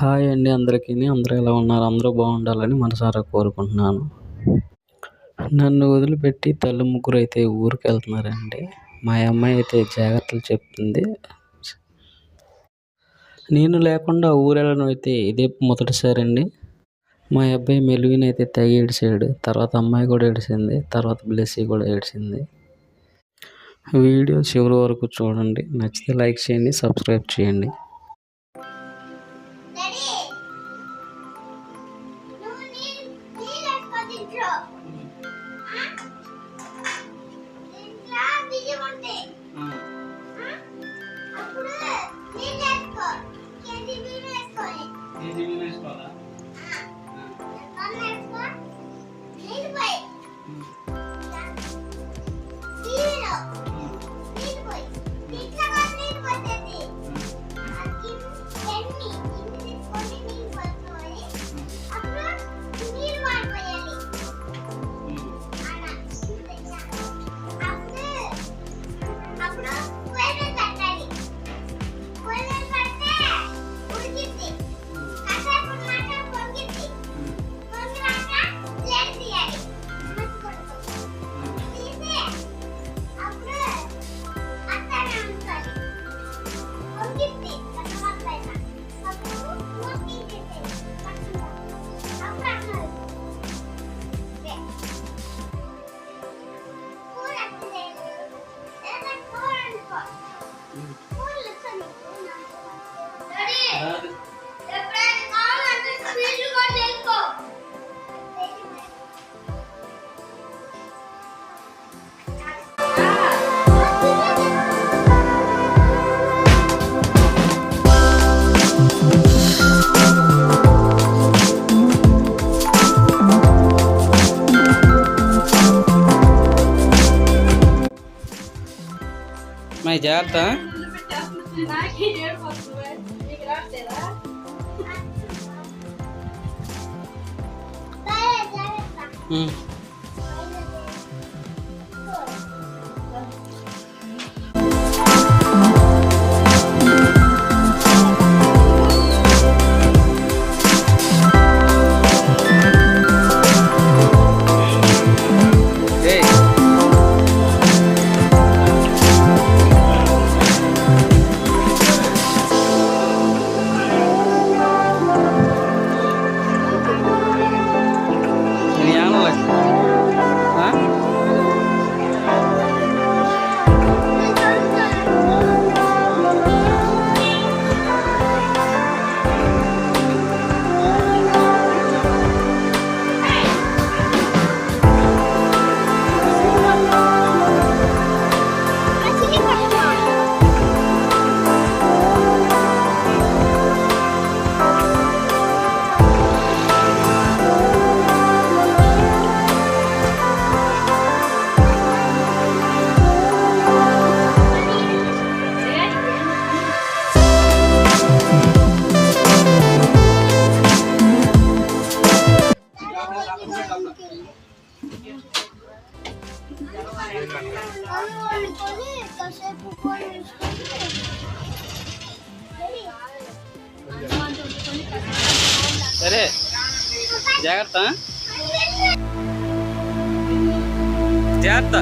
Hi అండి అందరికీ. అందరూ ఎలా ఉన్నారు? అందరూ బాగుండాలని మనసారా కోరుకుంటున్నాను. నన్ను వదిలిపెట్టి తల్లి ముగ్గురు అయితే ఊరికి వెళ్తున్నారండి మా అమ్మాయి అయితే జాగ్రత్తలు చెప్తుంది. నేను లేకుండా ఊరు అయితే ఇదే మొదటిసారి అండి మా అబ్బాయి మెలువిని అయితే తెగ ఏడిసాడు తర్వాత అమ్మాయి కూడా ఏడిసింది తర్వాత బ్లెస్సీ కూడా ఏడిసింది వీడియో చివరి వరకు చూడండి. నచ్చితే లైక్ చేయండి సబ్స్క్రైబ్ చేయండి. ఇంట్లో బియ్యం ఉంటాయి Daddy. మా జాగ్రత్త నాకే కాసేపు ఫోన్ సరే. జాగ్రత్త జాగ్రత్త.